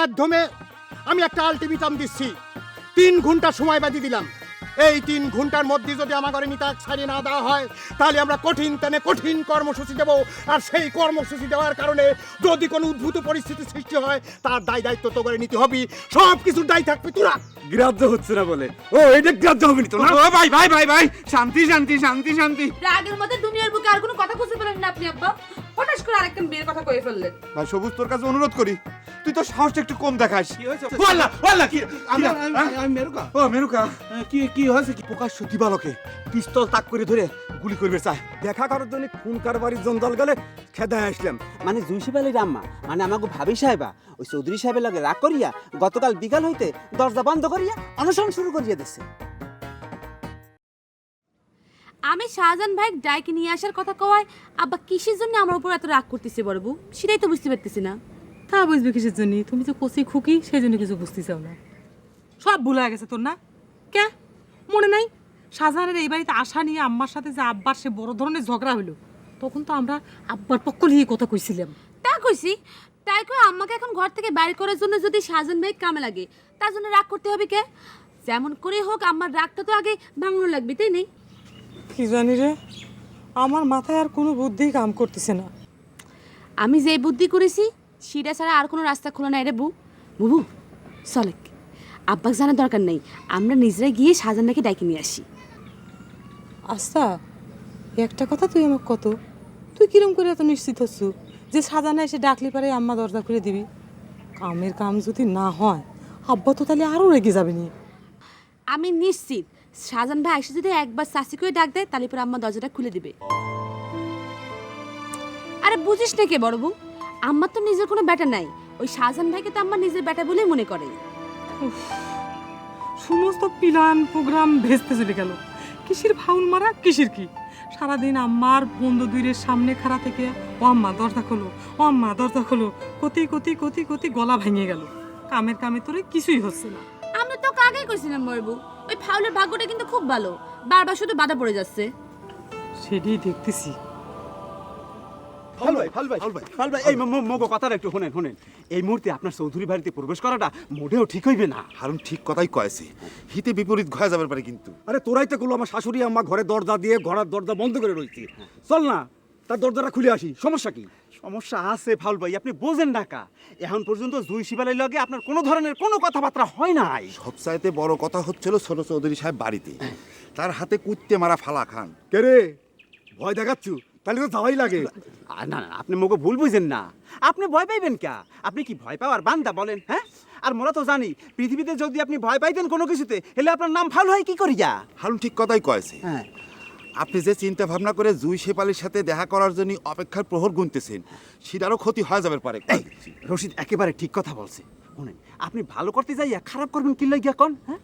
তোর মাধ্যমে আমি একটা আলটিমেটাম দিচ্ছি। তিন ঘণ্টা সময় বাদি দিলাম। এই তিন ঘণ্টার মধ্যে যদি আমার ঘরে মিতাক ছাড়িয়ে না দেওয়া হয় তাহলে আমরা কঠিন তেনে কঠিন কর্মসূচি দেব। আর সেই কর্মসূচি দেওয়ার কারণে যদি কোনো উদ্ভূত পরিস্থিতি সৃষ্টি হয় তার দায় দায়িত্ব তো করে নিতে হবে। সব কিছুর দায় থাকবে তোরা। গ্রাহ্য হচ্ছে না বলে। ও এটা গ্রাহ্য হবে তো না? ও ভাই ভাই ভাই ভাই শান্তি শান্তি শান্তি শান্তি। রাগের মধ্যে দুনিয়ার বুকে আর কোনো কথা খুঁজে পেলেন না আপনি আব্বা? হঠাৎ করে আরেকটা বিয়ের কথা কয়ে ফেললেন ভাই সবুজ তোর কাছে অনুরোধ করি। তুই তো সাহসটা একটু কম দেখাস। ওয়াল্লা ওয়াল্লা কি আমি কি- আমি- হ্যাঁ? আমি মেরুকা। ও মেরুকা। কি কি হয়েছে কি? প্রকাশ্য দিবালকে পিস্তল তাক করে ধরে গুলি করবে চায় দেখা করার জন্য খুন কারবারির জঞ্জাল গেলে খেদায় আসলাম। মানে জুইসিবালির আম্মা। মানে আমাকে ভাবি সাহেবা ওই চৌধুরী সাহেবের লগে রাগ করিয়া গতকাল বিকাল হইতে দরজা বন্ধ করিয়া অনশন শুরু করিয়া দিচ্ছে আমি শাহজাহান ভাই ডাইকে নিয়ে আসার কথা কওয়ায় আব্বা কিসের জন্য আমার উপর এত রাগ করতেছে বড় বউ? সেটাই তো বুঝতে পারতেছি না। তা বুঝবে কিসের জন্য? তুমি তো কষি খুকি সেই জন্য কিছু বুঝতে চাও না। সব ভুল গেছে তোর না? কে? মনে নাই? শাহজাহানের এই বাড়িতে আসা নিয়ে আম্মার সাথে যে আব্বার সে বড় ধরনের ঝগড়া হলো তখন তো আমরা আব্বার পক্ষ নিয়ে কথা কইছিলাম। তা কইছি তাই কই আম্মাকে এখন ঘর থেকে বাইর করার জন্য যদি শাহজাহান ভাই কামে লাগে তার জন্য রাগ করতে হবে কে? যেমন করে হোক আমার রাগটা তো আগে ভাঙানো লাগবে তাই নেই? কি জানি রে? আমার মাথায় আর কোনো বুদ্ধি কাম করতেছে না। আমি যে বুদ্ধি করেছি সেটা ছাড়া আর কোনো রাস্তা খোলা নাই রে বউ। বুবু চলে। আব্বাক জানার দরকার নেই। আমরা নিজেরা গিয়ে শাহজাহানকে ডাইকে নিয়ে আসি। আচ্ছা একটা কথা তুই আমাকে কত? তুই কিরম করে এত নিশ্চিত হচ্ছু যে সাজানা এসে ডাকলে পারে আম্মা দরজা করে দিবি? কামের কাম যদি না হয় আব্বা তো তাহলে আরও রেগে যাবে নি। আমি নিশ্চিত শাহজাহান ভাই এসে যদি একবার চাষি করে ডাক দেয় তাহলে পরে আম্মা দরজাটা খুলে দিবে। আরে বুঝিস না কে বড় বউ? আমার তো নিজের কোনো ব্যাটা নাই। ওই শাহজাহান ভাইকে তো আমার নিজের ব্যাটা বলেই মনে করে। সমস্ত প্ল্যান প্রোগ্রাম ভেস্তে চলে গেল। কিসির ফাউল মারা কিসির কি? সারাদিন আম্মার বন্ধু দুইয়ের সামনে খাড়া থেকে ও আম্মা দরজা খোলো ও আম্মা দরজা খোলো কতি কতি কতি কতি গলা ভেঙে গেল। কামের কামে তোরে কিছুই হচ্ছে না। আমি তো কাকে কইছিলাম বড়বু ওই ফাউলের ভাগ্যটা কিন্তু খুব ভালো। বারবার শুধু বাধা পড়ে যাচ্ছে। সেটাই দেখতেছি। ফাল ভাই ফাল ভাই ফাল ভাই এই মগো কথাটা একটু শুনেন শুনেন। এই মুহূর্তে আপনার চৌধুরী বাড়িতে প্রবেশ করাটা মোটেও ঠিক হইবে না। হারুন ঠিক কথাই কয়েছে। হিতে বিপরীত ঘয়া যাবে পারে কিন্তু। আরে তোরাই তো গুলো আমার শাশুড়ি আম্মা ঘরে দরজা দিয়ে ঘরের দরজা বন্ধ করে রয়েছে চল না তার দরজাটা খুলে আসি সমস্যা কি? সমস্যা আছে ফাউল ভাই আপনি বোঝেন না কা। এখন পর্যন্ত জুই শিবালের লগে আপনার কোনো ধরনের কোনো কথাবার্তা হয় নাই। সবচাইতে বড় কথা হচ্ছিল ছোট চৌধুরী সাহেব বাড়িতে। তার হাতে কুত্তে মারা ফালা খান। কে রে? ভয় দেখাচ্ছু? তাহলে তো যাওয়াই লাগে। না না আপনি মোকে ভুল বুঝেন না। আপনি ভয় পাইবেন কে? আপনি কি ভয় পাওয়ার বান্দা বলেন হ্যাঁ? আর মোরা তো জানি পৃথিবীতে যদি আপনি ভয় পাইতেন কোনো কিছুতে হলে আপনার নাম ভালো হয় কি করিয়া? হারুন ঠিক কথাই কয়েছে। হ্যাঁ। আপনি যে চিন্তা ভাবনা করে জুই শেপালির সাথে দেখা করার জন্য অপেক্ষার প্রহর গুনতেছেন সেটারও ক্ষতি হয়ে যাবে পারে। রশিদ একেবারে ঠিক কথা বলছে। শুনেন আপনি ভালো করতে যাইয়া খারাপ করবেন কি লাগিয়া কোন হ্যাঁ?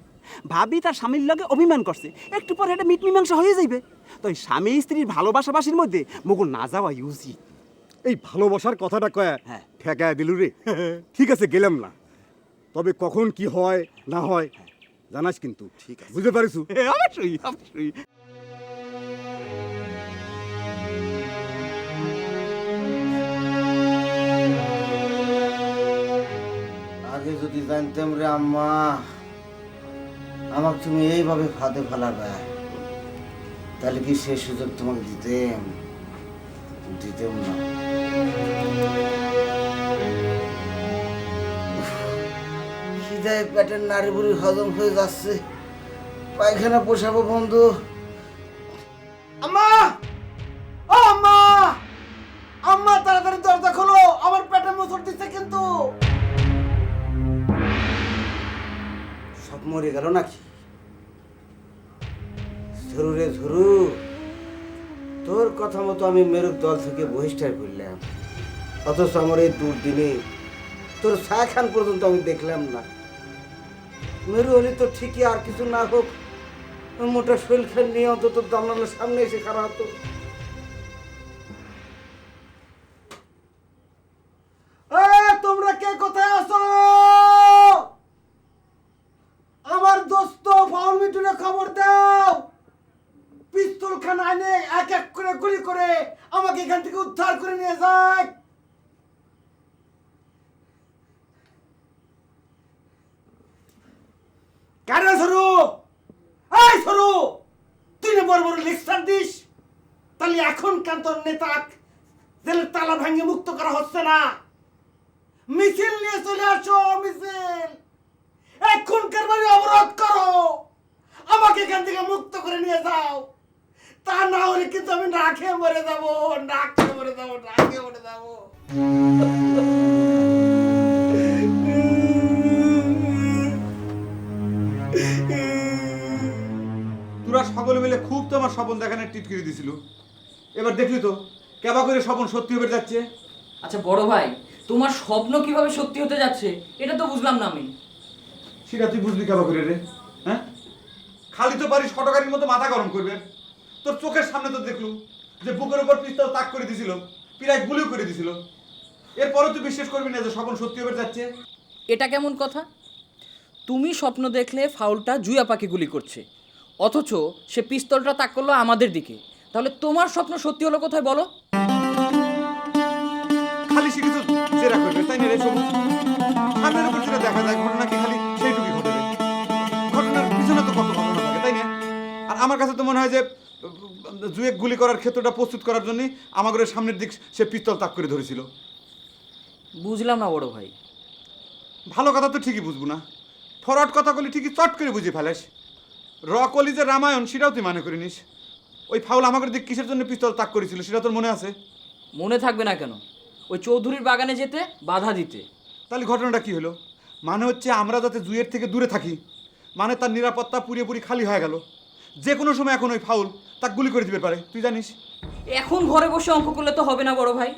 ভাবি তার স্বামীর লগে অভিমান করছে। একটু পরে এটা মিট মীমাংসা হয়ে যাইবে। তো এই স্বামী স্ত্রীর ভালোবাসাবাসির মধ্যে মুকুল না যাওয়া উচিত। এই ভালোবাসার কথাটা কয়া হ্যাঁ। ঠেকায় দিলু রে। ঠিক আছে গেলাম না। তবে কখন কি হয় না হয় জানাস কিন্তু। ঠিক আছে। বুঝতে পারিস অবশ্যই অবশ্যই। আগে যদি জানতাম রে আম্মা, আমাকে তুমি এইভাবে ফাঁদে ফেলাবে, তাহলে কি সেই সুযোগ তোমাকে দিতেম? দিতেম না। খিদায় পেটের নারী বুড়ি হজম হয়ে যাচ্ছে। পায়খানা পোষাবো বন্ধু। গেল নাকি? ঝরু রে তোর কথা মতো আমি মেরুক দল থেকে বহিষ্কার করলাম। অথচ আমার এই দুর্দিনে তোর ছায়াখান পর্যন্ত আমি দেখলাম না। মেরু হলে তো ঠিকই আর কিছু না হোক, মোটা শরীর খান নিয়ে অন্তত জানালার সামনে এসে খারাপ হতো এ, তোমরা কে কোথায় আছো আমার দোস্ত ফাউল মিটুরে খবর দাও পিস্তল খান আনে এক এক করে গুলি করে আমাকে এখান থেকে উদ্ধার করে নিয়ে যায় তাহলে এখন কেন তোর নেতা জেলের তালা ভাঙে মুক্ত করা হচ্ছে না। মিছিল নিয়ে চলে আসো, মিছিল। এখনকার বাড়ি অবরোধ করো। আমাকে এখান থেকে মুক্ত করে নিয়ে যাও। তা না হলে কিন্তু আমি না খেয়ে মরে যাব, না খেয়ে মরে যাব, না খেয়ে মরে যাব। তোরা সকলে মিলে খুব তো আমার স্বপন দেখানোর টিট করে দিছিল। এবার দেখলি তো কেবা করে স্বপন সত্যি হয়ে যাচ্ছে। আচ্ছা বড় ভাই তোমার স্বপ্ন কীভাবে সত্যি হতে যাচ্ছে এটা তো বুঝলাম না আমি। সেটা তুই বুঝলি কেবা করে রে হ্যাঁ? খালি তো পারিস ফটোকারির মতো মাথা গরম করবে। তোর চোখের সামনে তো দেখলু যে বুকের উপর পিস্তল তাক করে দিছিল পিরায় গুলিও করে দিছিল। এরপরে তুই বিশ্বাস করবি না যে স্বপন সত্যি হয়ে যাচ্ছে? এটা কেমন কথা? তুমি স্বপ্ন দেখলে ফাউলটা জুয়া পাখি গুলি করছে অথচ সে পিস্তলটা তাক করল আমাদের দিকে। তাহলে তোমার স্বপ্ন সত্যি হলো কোথায় বলো? খালি সে কিছু জেরা করবে তাই না রে সবুজ সামনের উপর যেটা দেখা যায় ঘটনা কি খালি সেইটুকুই ঘটবে। ঘটনার পিছনে তো কত ঘটনা থাকে তাই না? আর আমার কাছে তো মনে হয় যে জুয়ে গুলি করার ক্ষেত্রটা প্রস্তুত করার জন্য আমাদের সামনের দিক সে পিস্তল তাক করে ধরেছিল। বুঝলাম না বড় ভাই। ভালো কথা তো ঠিকই বুঝব না। ফরওয়ার্ড কথাগুলি ঠিকই চট করে বুঝে ফেলাস। র কলি যে রামায়ণ সেটাও তুই মানে করে নিস। ওই ফাউল আমাকে দিক কিসের জন্য পিস্তল তাক করেছিল সেটা তোর মনে আছে? মনে থাকবে না কেন। ওই চৌধুরীর বাগানে যেতে বাধা দিতে। তাহলে ঘটনাটা কি হলো? মানে হচ্ছে আমরা যাতে জুয়ের থেকে দূরে থাকি মানে তার নিরাপত্তা পুরোপুরি খালি হয়ে গেল। যে কোনো সময় এখন ওই ফাউল তাকে গুলি করে দিতে পারে। তুই জানিস? এখন ঘরে বসে অঙ্ক করলে তো হবে না বড় ভাই।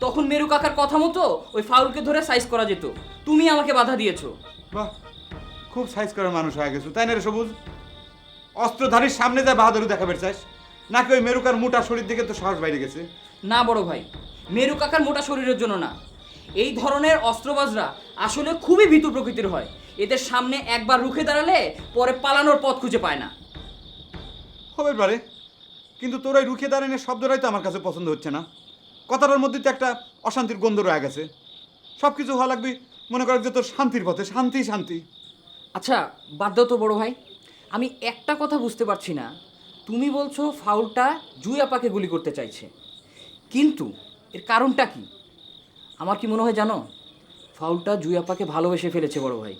তখন মেরু কাকার কথা মতো ওই ফাউলকে ধরে সাইজ করা যেত। তুমি আমাকে বাধা দিয়েছ। বাহ খুব সাইজ করার মানুষ হয়ে গেছো। তাই না রে সবুজ? অস্ত্রধারীর সামনে যা বাহাদুরি দেখাবে চাস? নাকি ওই মেরুকার মোটা শরীর দিকে তো সাহস বাইরে গেছে? না বড় ভাই। মেরু কাকার মোটা শরীরের জন্য না। এই ধরনের অস্ত্রবাজরা আসলে খুবই ভীতু প্রকৃতির হয়। এদের সামনে একবার রুখে দাঁড়ালে পরে পালানোর পথ খুঁজে পায় না। হবে পারে। কিন্তু তোর ওই রুখে দাঁড়ানোর শব্দটাই তো আমার কাছে পছন্দ হচ্ছে না। কথাটার মধ্যে তো একটা অশান্তির গন্ধ রয়ে গেছে। সব কিছু হওয়া লাগবে মনে কর যে তোর শান্তির পথে শান্তি শান্তি। আচ্ছা বাদ দাও তো বড় ভাই। আমি একটা কথা বুঝতে পারছি না। তুমি বলছো ফাউলটা জুয়াপাকে গুলি করতে চাইছে। কিন্তু এর কারণটা কি? আমার কি মনে হয় জানো? ফাউলটা জুয়াপাকে ভালোবেসে ফেলেছে, বড় ভাই।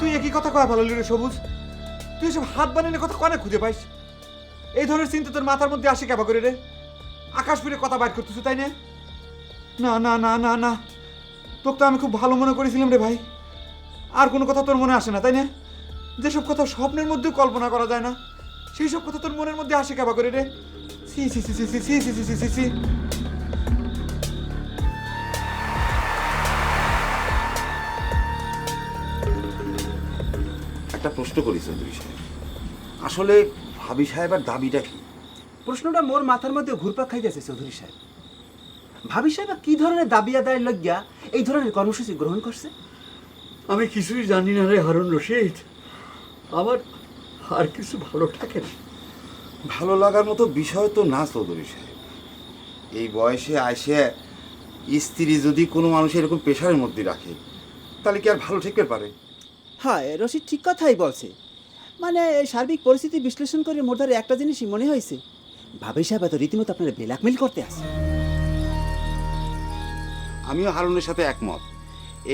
তুই একই কথা কয়া ভালো রে সবুজ? তুই এসব হাত বানিয়ে কথা কনে খুঁজে পাইস? এই ধরনের চিন্তা তোর মাথার মধ্যে আসে কেবা করে রে? আকাশ ফিরে কথা বাইর করতেছ, তাই না? না না না না না। তোকে তো আমি খুব ভালো মনে করেছিলাম রে ভাই। আর কোনো কথা তোর মনে আসে না, তাই না? যেসব কথা স্বপ্নের মধ্যেও কল্পনা করা যায় না সেই সব কথা তোর মনের মধ্যে আসে কেবা করে রে সি সি সি সি সি সি সি সি সি সি একটা প্রশ্ন করি চৌধুরী সাহেব আসলে ভাবি সাহেবের দাবিটা কি প্রশ্নটা মোর মাথার মধ্যে ঘুরপাক খাইতেছে চৌধুরী সাহেব ভাবি সাহেব কি ধরনের দাবি আদায় লজ্ঞা এই ধরনের কর্মসূচি গ্রহণ করছে আমি কিছুই জানি না রে হারুন রশিদ আমার আর কিছু ভালো থাকে না। ভালো লাগার মতো বিষয় তো না চৌধুরী সাহেব। এই বয়সে আইসে স্ত্রী যদি কোনো মানুষ এরকম পেশারের মধ্যে রাখে তাহলে কি আর ভালো ঠেকতে পারে? হ্যাঁ রশিদ ঠিক কথাই বলছে। মানে এই সার্বিক পরিস্থিতি বিশ্লেষণ করে মোর ধারে একটা জিনিসই মনে হয়েছে ভাবে সাহেব এত রীতিমতো আপনারা ব্ল্যাকমেল করতে আসে আমিও হারুনের সাথে একমত।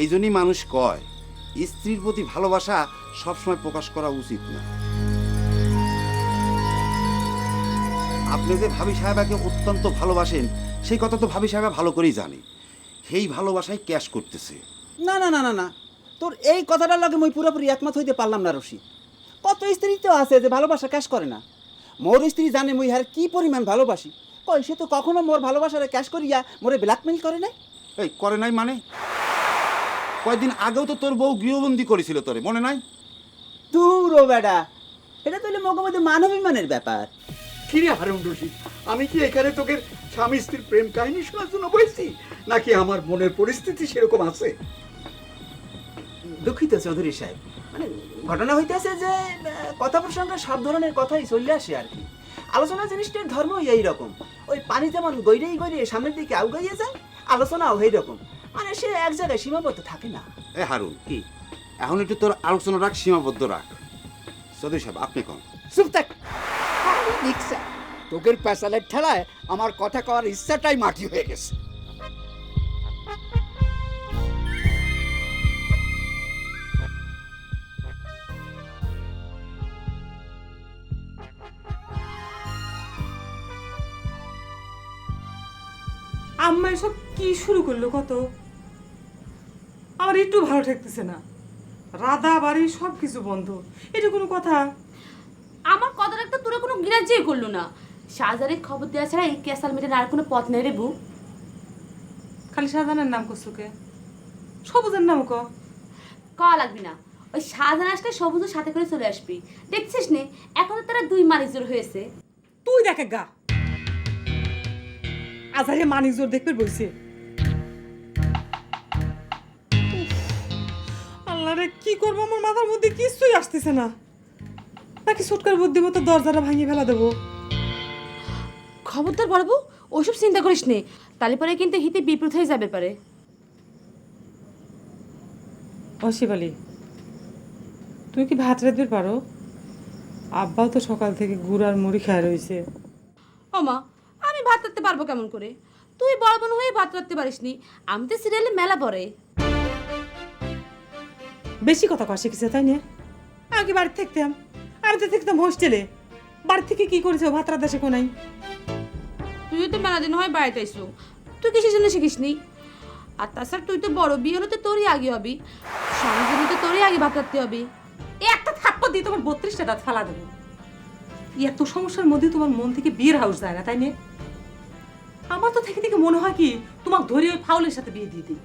এই জন্যই মানুষ কয় স্ত্রীর প্রতি ভালোবাসা সবসময় প্রকাশ করা উচিত না। আপনি যে ভাবি সাহেবাকে অত্যন্ত ভালোবাসেন সেই কথা তো ভাবি সাহেবা ভালো করেই জানে। সেই ভালোবাসায় ক্যাশ করতেছে। না না না না না। তোর এই কথাটার লগে মুই পুরোপুরি একমত হইতে পারলাম না রশি। কত স্ত্রী তো আছে যে ভালোবাসা ক্যাশ করে না। মোর স্ত্রী জানে মুই হার কি পরিমাণ ভালোবাসি। কই সে তো কখনো মোর ভালোবাসারে ক্যাশ করিয়া মোরে ব্ল্যাকমেল করে নাই? এই করে নাই মানে? কয়েকদিন আগেও তো তোর বউ গৃহবন্দী করেছিল তোরে মনে নাই? দূর ও বেডা এটা তো হইলে মগমধ্যে মানবিমানের ব্যাপার। কিরে হারুন রশিদ আমি কি এখানে তোকে স্বামী স্ত্রীর প্রেম কাহিনী শোনার জন্য বলছি? নাকি আমার মনের পরিস্থিতি সেরকম আছে? দুঃখিত চৌধুরী সাহেব মানে ঘটনা হইতেছে যে আহ, কথা প্রসঙ্গে সব ধরনের কথাই চলে আসে আর কি। আলোচনা জিনিসটার ধর্ম এই রকম ওই পানি যেমন গৈরেই গৈরে সামনের দিকে আউগাইয়ে যায় আলোচনাও এই রকম মানে সে এক জায়গায় সীমাবদ্ধ থাকে না। এ হারুন কি? এখন একটু তোর আলোচনা রাখ সীমাবদ্ধ রাখ। চৌধুরী সাহেব আপনি কন। চুপ থাক। তোকের প্যাসালের ঠেলায় আমার কথা কওয়ার ইচ্ছাটাই মাটি হয়ে গেছে। কি শুরু করল কত? আমার একটু ভালো ঠেকতেছে না। রাধা বাড়ি সব কিছু বন্ধ। এটা কোনো কথা? আমার কথাটা তো তোরা কোনো গ্রাহ্যই করল না। শাহজাহানের খবর দেওয়া ছাড়া এই ক্যাসাল মেটের আর কোনো পথ নেই রে বু খালি শাহজাহানের নাম করছুকে সবুজের নাম ক? ক লাগবি না। ওই শাহজাহান আসলে সবুজের সাথে করে চলে আসবি। দেখছিস নে এখন তারা দুই মানিজোর হয়েছে। তুই দেখে গা। আজারে মানিক জোর দেখবে বইছে আল্লাহ রে কি করব? আমার মাথার মধ্যে কিছুই আসতেছে না। নাকি সুটকার বুদ্ধিমতো দরজাটা ভাঙিয়ে ফেলা দেবো? খবরদার বড়বু ওসব চিন্তা করিস নে। তাহলে পরে কিন্তু হিতে বিপরীত হয়ে যাবে পারে। অশিবালি তুই কি ভাত রাঁধতে পারো? আব্বাও তো সকাল থেকে গুড় আর মুড়ি খায় রয়েছে। ও মা আমি ভাত রাঁধতে পারব কেমন করে? তুই বড় বোন হয়ে ভাত রাঁধতে পারিস নি আমি তো সিরিয়ালে মেলা পড়ে। বেশি কথা কষে কিছু তাই নিয়ে আগে বাড়িতে থাকতাম আমি তো থাকতাম হোস্টেলে বাড়ি থেকে কি করেছ ভাত রাঁধা শেখো নাই। তুই তো মেলা দিন হয় বাড়িতে আইসু। তুই কিসের জন্য শিখিস নি আর তাছাড়া তুই তো বড়, বিয়ে হলে তো তোরই আগে হবি। স্বামী তো তোরই আগে ভাত রাখতে হবে। এই একটা থাপ্পড় দিয়ে তোমার বত্রিশটা দাঁত ফেলা দেবো। এত সমস্যার মধ্যে তোমার মন থেকে বিয়ের হাউস যায় না, তাই না? আমার তো থেকে থেকে মনে হয় কি, তোমাকে ধরে ওই ফাউলের সাথে বিয়ে দিয়ে দিই।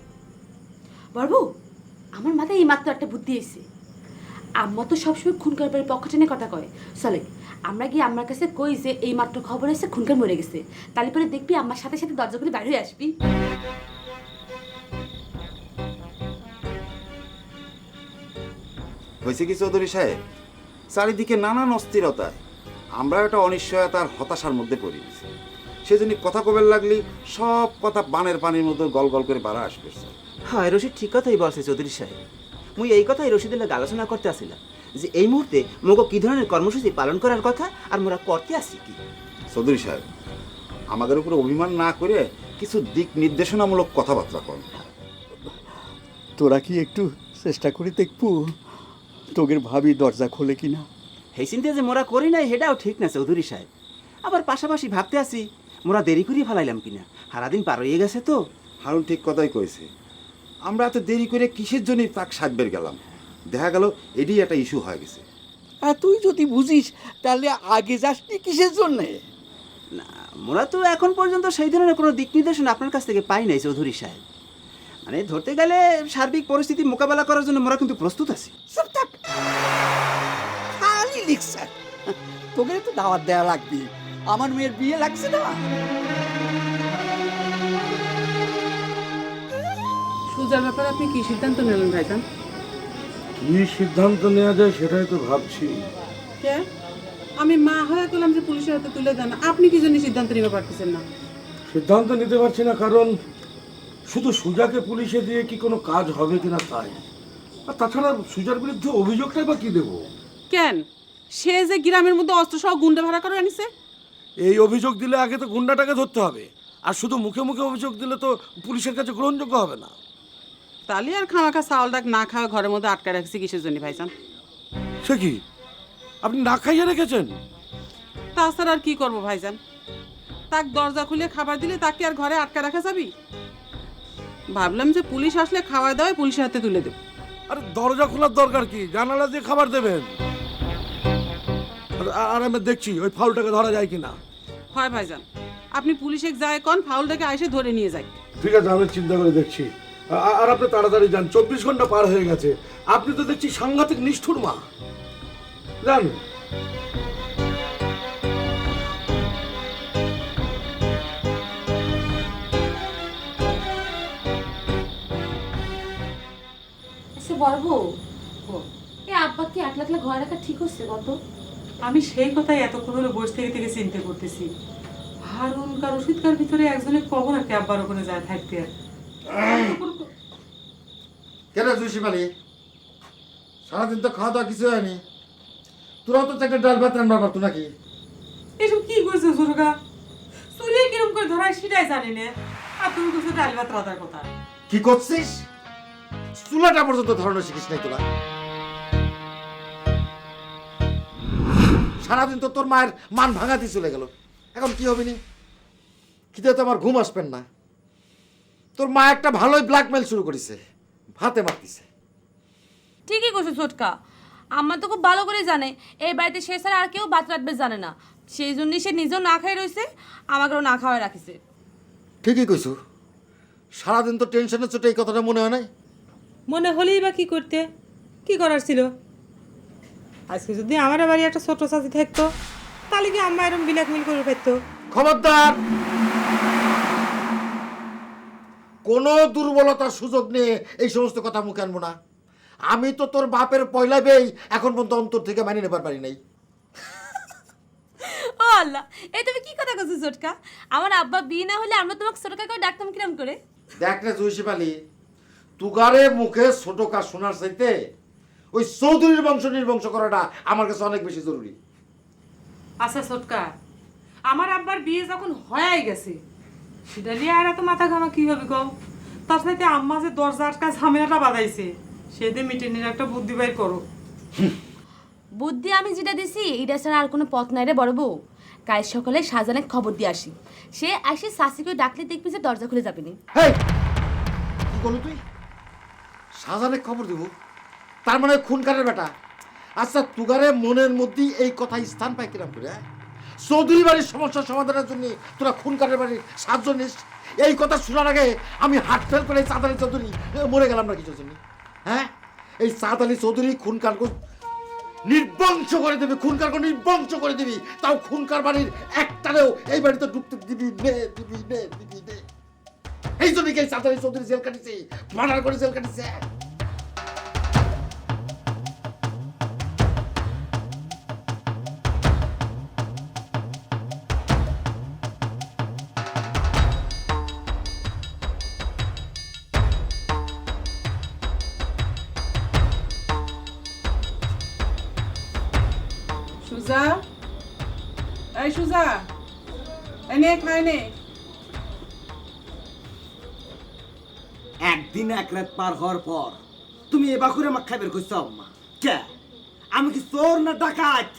বাবু আমার মাথায় এই মাত্র একটা বুদ্ধি এসে আম্মা তো সবসময় খুনকার বাড়ির পক্ষ টেনে কথা কয়। চলে, আমরা গিয়ে আমার কাছে কই যে এই মাত্র খবর এসে খুনকার মরে গেছে। তাহলে পরে দেখবি আমার সাথে সাথে দরজা করে বাইরে আসবি। হয়েছে কি চৌধুরী সাহেব? চারিদিকে নানান অস্থিরতায় আমরা একটা অনিশ্চয়তার হতাশার মধ্যে পড়ে গেছি সেজন্য কথা কবের লাগলি সব কথা বানের পানির মধ্যে গল গল করে বাড়া আসবে। হ্যাঁ রশিদ ঠিক কথাই বলছে চৌধুরী সাহেব। মুই এই কথাই রশিদের লাগে আলোচনা করতে আসিলাম যে এই মুহূর্তে মোগো কি ধরনের কর্মসূচি পালন করার কথা আর মোরা করতে আসি কি? চৌধুরী সাহেব আমাদের উপরে অভিমান না করে কিছু দিক নির্দেশনামূলক কথাবার্তা কর। তোরা কি একটু চেষ্টা করে দেখব তোদের ভাবি দরজা খোলে কিনা? সেই চিন্তা যে মোরা করি নাই সেটাও ঠিক না চৌধুরী সাহেব। আবার পাশাপাশি ভাবতে আসি মোরা দেরি করিয়ে ফেলাইলাম কিনা? সারাদিন পার হয়ে গেছে তো। হারুন ঠিক কথাই কয়েছে আমরা এত দেরি করে কিসের জন্য তাক সাজবের গেলাম? দেখা গেল এটি একটা ইস্যু হয়ে গেছে। আর তুই যদি বুঝিস তাহলে আগে যাসনি কিসের জন্যে? না মোরা তো এখন পর্যন্ত সেই ধরনের কোনো দিক নির্দেশনা আপনার কাছ থেকে পাই নাই চৌধুরী সাহেব। মানে ধরতে গেলে সার্বিক পরিস্থিতি মোকাবেলা করার জন্য মোরা কিন্তু প্রস্তুত আছি। তোকে তো দাওয়াত দেওয়া লাগবে। আমার মেয়ের বিয়ে লাগছে না। সুজার ব্যাপারে আপনি কি সিদ্ধান্ত নিলেন ভাইজান? কি সিদ্ধান্ত নেওয়া যায় সেটাই তো ভাবছি। কে? আমি মা হয়ে গেলাম যে পুলিশের হাতে তুলে দেন। আপনি কি জন্য সিদ্ধান্ত নিতে পারতেছেন না? সিদ্ধান্ত নিতে পারছি না কারণ শুধু সুজাকে পুলিশে দিয়ে কি কোনো কাজ হবে কিনা তাই? আর তাছাড়া সুজার বিরুদ্ধে অভিযোগটাই বা কি দেবো? কেন? সে যে গ্রামের মধ্যে অস্ত্র সহ গুন্ডা ভাড়া করে আনিছে এই অভিযোগ দিলে আগে তো গুন্ডাটাকে ধরতে হবে। আর শুধু মুখে মুখে অভিযোগ দিলে তো পুলিশের কাছে গ্রহণযোগ্য হবে না। তাহলে আর খামাখা চাউল ডাক না খাওয়া ঘরের মধ্যে আটকা রাখছি কিসের জন্য ভাইজান? সে কি? আপনি না খাইয়ে রেখেছেন? তাছাড়া আর কি করব ভাইজান? তাক দরজা খুলে খাবার দিলে তাকে আর ঘরে আটকা রাখা যাবি? ভাবলাম যে পুলিশ আসলে খাওয়া দাওয়া পুলিশের হাতে তুলে দেব। আরে দরজা খোলার দরকার কি? জানালা দিয়ে খাবার দেবেন? আর- আর আমি দেখছি ওই ফাউলটাকে ধরা যায় কিনা। হয় ভাইজান আপনি পুলিশে যায় কন ফাউলটাকে আইসে ধরে নিয়ে যায়। ঠিক আছে আমি চিন্তা করে দেখছি। আর আপনি তাড়াতাড়ি যান। চব্বিশ ঘণ্টা পার হয়ে গেছে। আপনি তো দেখছি সাংঘাতিক নিষ্ঠুর মা। যান। সে বড় বউ এ আব্বাকে একলা একলা ঘরে রাখা ঠিক হচ্ছে কত আমি সেই কথাই এতক্ষণ হলো বসে থেকে থেকে চিন্তা করতেছি। হারুন কার রশিদকার ভিতরে একজনের কবর আর কি আব্বার ওখানে যায় থাকতে। কেন জুসি মালি সারাদিন তো খাওয়া দাওয়া কিছু হয়নি। তোরাও তো একটা ডাল ভাত রান্না পারতো নাকি? এসব কি করছ সুরগা চুলে কিরম করে ধরায় সেটাই জানি না। আর তুমি কিছু ডাল ভাত রাতার কথা। কি করছিস? চুলাটা পর্যন্ত ধরানো শিখিস নাই তোরা। সারাদিন তো তোর মায়ের মান ভাঙাতে চলে গেল। এখন কি হবে নি? খিদে তো আমার ঘুম আসবেন না। তোর মা একটা ভালোই ব্ল্যাকমেল শুরু করেছে। ভাতে মারতিছে। ঠিকই করছ ছোটকা। আমার তো খুব ভালো করে জানে এই বাড়িতে সে ছাড়া আর কেউ বাত রাখবে জানে না। সেই জন্যই সে নিজেও না খাই রয়েছে আমাকেও না খাওয়াই রাখিছে। ঠিকই কইছো। সারাদিন তো টেনশনে চোটে এই কথাটা মনে হয় নাই? মনে হলেই বা কি করতে? কি করার ছিল? আজকে যদি আমার বাড়ি একটা ছোট চাচি থাকতো তাহলে কি আম্মা এরকম ব্ল্যাকমেল করে ফেলতো? খবরদার! কোনো দুর্বলতার সুযোগ নিয়ে এই সমস্ত কথা মুখে আনব না। আমি তো তোর বাপের পয়লা বেই এখন পর্যন্ত অন্তর থেকে মানিয়ে নেবার পারি নাই। ও আল্লাহ এই তুমি কি কথা করছ ছোটকা? আমার আব্বা বিয়ে না হলে আমরা তোমাকে ছোটকা করে ডাকতাম কিরম করে? দেখ না জুইসিপ আলী তুগারে মুখে ছোট শোনার চাইতে ওই চৌধুরীর বংশ নির্বংশ করাটা আমার কাছে অনেক বেশি জরুরি। আচ্ছা ছোটকা আমার আব্বার বিয়ে যখন হয়ে গেছে সেটা নিয়ে আর এত মাথা ঘামা কি হবে গো তার সাথে আম্মা যে দরজা আটকা ঝামেলাটা বাঁধাইছে সেদিন মিটিনের একটা বুদ্ধি বের করো। বুদ্ধি আমি যেটা দিছি এটা ছাড়া আর কোনো পথ নাই রে বড় বউ। কাল সকালে সাজানে খবর দিয়ে আসি। সে আসে শাসিকে ডাকলে দেখবি যে দরজা খুলে যাবে নি। হেই! কি করলি তুই? সাজানে খবর দিব? তার মানে খুনকারের বেটা? আচ্ছা তুগারে মনের মধ্যেই এই কথা স্থান পায় কিরাম করে হ্যাঁ? চৌধুরী বাড়ির সমস্যার সমাধানের জন্য তোরা খুনকারের বাড়ির সাহায্য নিস এই কথা শোনার আগে আমি হাট ফেল করে এই চাঁদালি চৌধুরী মরে গেলাম না কিছুর জন্য হ্যাঁ? এই চাঁদালি চৌধুরী খুন খুনকার নির্বংশ করে দেবে খুনকার নির্বংশ করে দিবি। তাও খুনকার বাড়ির একটারেও এই বাড়িতে ঢুকতে দিবি, নে দিবি নে দিবি, নে। এই জন্য কি চাঁদালি চৌধুরী জেল কাটিছে? মার্ডার করে জেল কাটিছে? এই সুজা এনে খাই নে একদিন এক রাত পার হওয়ার পর তুমি এবার করে আমাকে খাইবার করছ আম্মা। কে? আমি কি চোর না ডাকাত?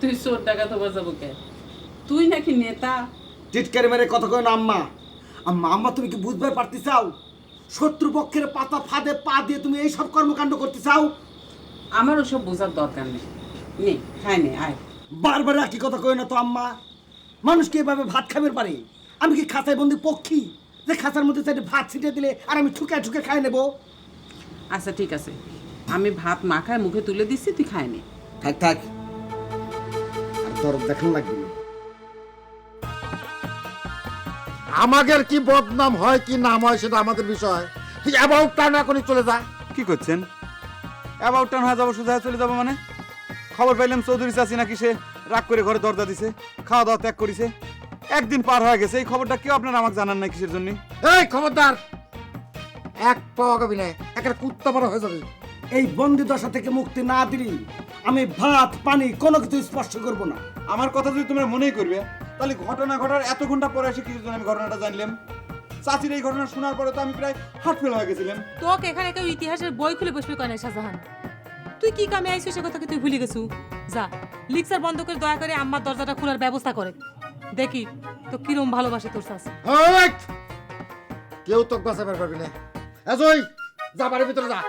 তুই চোর টাকা তো বাজাবো কে? তুই নাকি নেতা? টিটকারি মেরে কথা কয় না আম্মা। আম্মা আম্মা তুমি কি বুঝবার পারতে চাও? শত্রু পক্ষের পাতা ফাঁদে পা দিয়ে তুমি এই সব কর্মকাণ্ড করতে চাও? আমার ওসব বোঝার দরকার নেই। নে খাই নে আয়। বারবার একই কথা কই না তো আম্মা? মানুষ কি এভাবে ভাত খাবার পারে? আমি কি খাতায় বন্দি পক্ষী? যে খাতার মধ্যে চাইতে ভাত ছিটিয়ে দিলে আর আমি ঠুকে ঠুকে খাই নেব? আচ্ছা ঠিক আছে। আমি ভাত মাখায় মুখে তুলে দিচ্ছি তুই খাই নে। থাক থাক। আর দরদ দেখান লাগবে আমাদের কি বদনাম হয় কি নাম হয় সেটা আমাদের বিষয়। তুই অ্যাবাউট টাউন এখনই চলে যা। কি করছেন? অ্যাবাউট টাউন হয়ে যাব সোজা হয়ে চলে যাব মানে? খবর পাইলাম চৌধুরী চাচি নাকি সে রাগ করে ঘরে দরজা দিছে খাওয়া দাওয়া ত্যাগ করেছে। একদিন পার হয়ে গেছে এই খবরটা কেউ আপনার আমাকে জানান নাই কিসের জন্য? এই খবরদার! এক পাওয়া কবি না একটা কুত্তা বড় হয়ে যাবে। এই বন্দি দশা থেকে মুক্তি না দিলি আমি ভাত পানি কোনো কিছু স্পর্শ করব না। আমার কথা যদি তোমরা মনেই করবে তাহলে ঘটনা ঘটার এত ঘণ্টা পরে এসে কিছু আমি ঘটনাটা জানলাম? চাচির এই ঘটনা শোনার পরে তো আমি প্রায় হার্ট ফেল হয়ে গেছিলাম। তোকে এখানে কেউ ইতিহাসের বই খুলে বসবে কেন শাহজাহান? তুই কি কামে আইছিস সে কথা কি তুই ভুলে গেছু? যা লিক্সার বন্ধ করে দয়া করে আম্মার দরজাটা খোলার ব্যবস্থা করে। দেখি, তো কিরম ভালোবাসে তোর ওই! কেউ তো বাঁচাবার পারবি না। এজই যা বাড়ির ভিতরে যা।